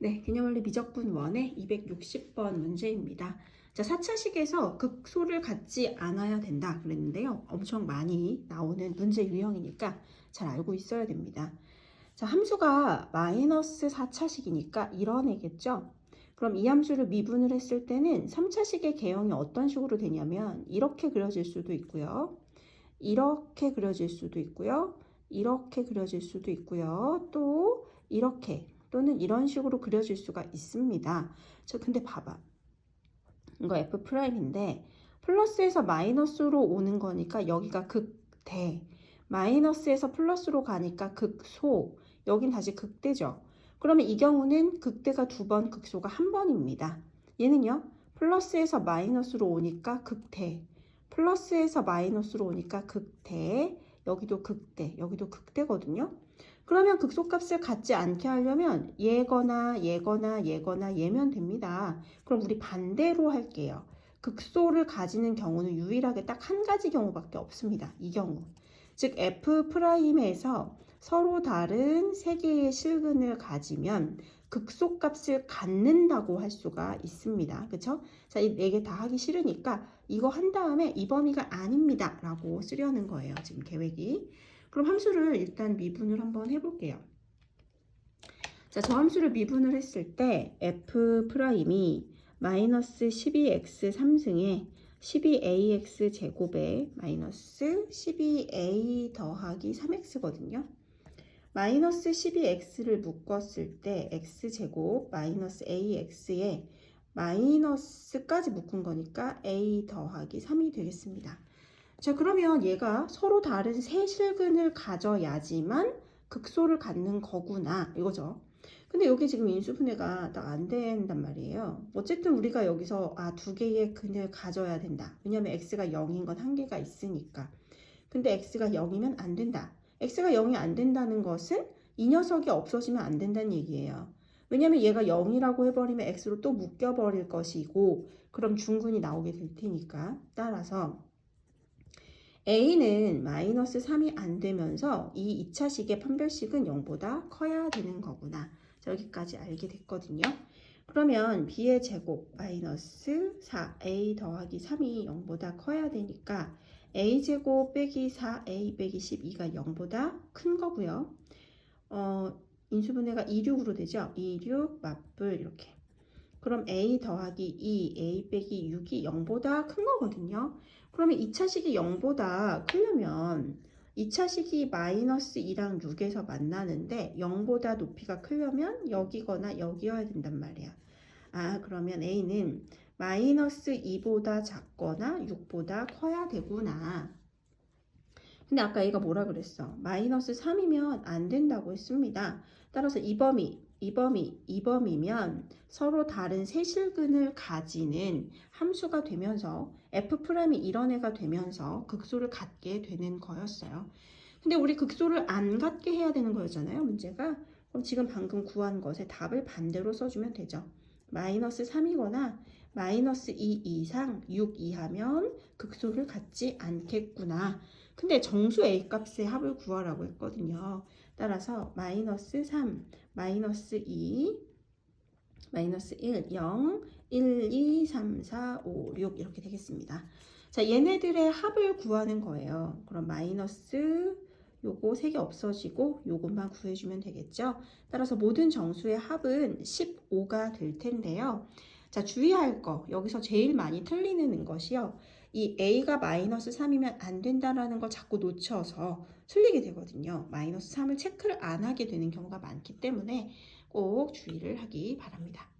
네, 개념원리 미적분 1의 260번 문제입니다. 자, 4차식에서 극소를 갖지 않아야 된다 그랬는데요. 엄청 많이 나오는 문제 유형이니까 잘 알고 있어야 됩니다. 자, 함수가 마이너스 4차식이니까 이런 애겠죠? 그럼 이 함수를 미분을 했을 때는 3차식의 개형이 어떤 식으로 되냐면 이렇게 그려질 수도 있고요. 이렇게 그려질 수도 있고요. 이렇게 그려질 수도 있고요. 또 이렇게 또는 이런 식으로 그려질 수가 있습니다. 저 근데 봐봐. 이거 f 프라임인데 플러스에서 마이너스로 오는 거니까 여기가 극대 마이너스에서 플러스로 가니까 극소 여긴 다시 극대죠. 그러면 이 경우는 극대가 두 번, 극소가 한 번입니다. 얘는요. 플러스에서 마이너스로 오니까 극대 플러스에서 마이너스로 오니까 극대 여기도 극대 여기도 극대거든요. 그러면 극소값을 갖지 않게 하려면 얘거나 얘거나 얘거나 얘면 됩니다. 그럼 우리 반대로 할게요. 극소를 가지는 경우는 유일하게 딱 한 가지 경우밖에 없습니다. 이 경우. 즉 f 프라임에서 서로 다른 세 개의 실근을 가지면 극소값을 갖는다고 할 수가 있습니다. 그렇죠? 자, 이 네 개 다 하기 싫으니까 이거 한 다음에 이 범위가 아닙니다. 라고 쓰려는 거예요. 지금 계획이. 그럼 함수를 일단 미분을 한번 해볼게요. 자, 저 함수를 미분을 했을 때 f 프라임이 마이너스 12x 3승에 12ax 제곱에 마이너스 12a 더하기 3x거든요. 마이너스 12x를 묶었을 때 x제곱 마이너스 ax에 마이너스까지 묶은 거니까 a 더하기 3이 되겠습니다. 자 그러면 얘가 서로 다른 세 실근을 가져야지만 극소를 갖는 거구나 이거죠. 근데 여기 지금 인수분해가 딱 안 된단 말이에요. 어쨌든 우리가 여기서 아 두 개의 근을 가져야 된다. 왜냐면 x가 0인 건 한계가 있으니까. 근데 x가 0이면 안 된다. x가 0이 안 된다는 것은 이 녀석이 없어지면 안 된다는 얘기예요. 왜냐면 얘가 0이라고 해버리면 x로 또 묶여버릴 것이고 그럼 중근이 나오게 될 테니까 따라서 a는 마이너스 3이 안 되면서 이 2차식의 판별식은 0보다 커야 되는 거구나. 자, 여기까지 알게 됐거든요. 그러면 b의 제곱 마이너스 4a 더하기 3이 0보다 커야 되니까 a제곱 빼기 4a 빼기 12가 0보다 큰 거고요. 어, 인수분해가 2, 6으로 되죠. 2, 6 맞불 이렇게. 그럼 a 더하기 2, a 빼기 6이 0보다 큰 거거든요. 그러면 2차식이 0보다 크려면 2차식이 마이너스 2랑 6에서 만나는데 0보다 높이가 크려면 여기거나 여기여야 된단 말이야. 아 그러면 a는 마이너스 2보다 작거나 6보다 커야 되구나. 근데 아까 얘가 뭐라 그랬어? 마이너스 3이면 안 된다고 했습니다. 따라서 이 범위, 이 범위, 이 범위면 서로 다른 세실근을 가지는 함수가 되면서 f 프라임이 이런 애가 되면서 극소를 갖게 되는 거였어요. 근데 우리 극소를 안 갖게 해야 되는 거였잖아요, 문제가. 그럼 지금 방금 구한 것의 답을 반대로 써주면 되죠. 마이너스 3이거나 마이너스 2 이상 6 이하면 극소를 갖지 않겠구나. 근데 정수 A 값의 합을 구하라고 했거든요. 따라서 마이너스 3, 마이너스 2, 마이너스 1, 0, 1, 2, 3, 4, 5, 6 이렇게 되겠습니다. 자, 얘네들의 합을 구하는 거예요. 그럼 마이너스 요거 3개 없어지고 요것만 구해주면 되겠죠. 따라서 모든 정수의 합은 15가 될 텐데요. 자, 주의할 거. 여기서 제일 많이 틀리는 것이요. 이 a가 마이너스 3이면 안 된다라는 걸 자꾸 놓쳐서 틀리게 되거든요. 마이너스 3을 체크를 안 하게 되는 경우가 많기 때문에 꼭 주의를 하기 바랍니다.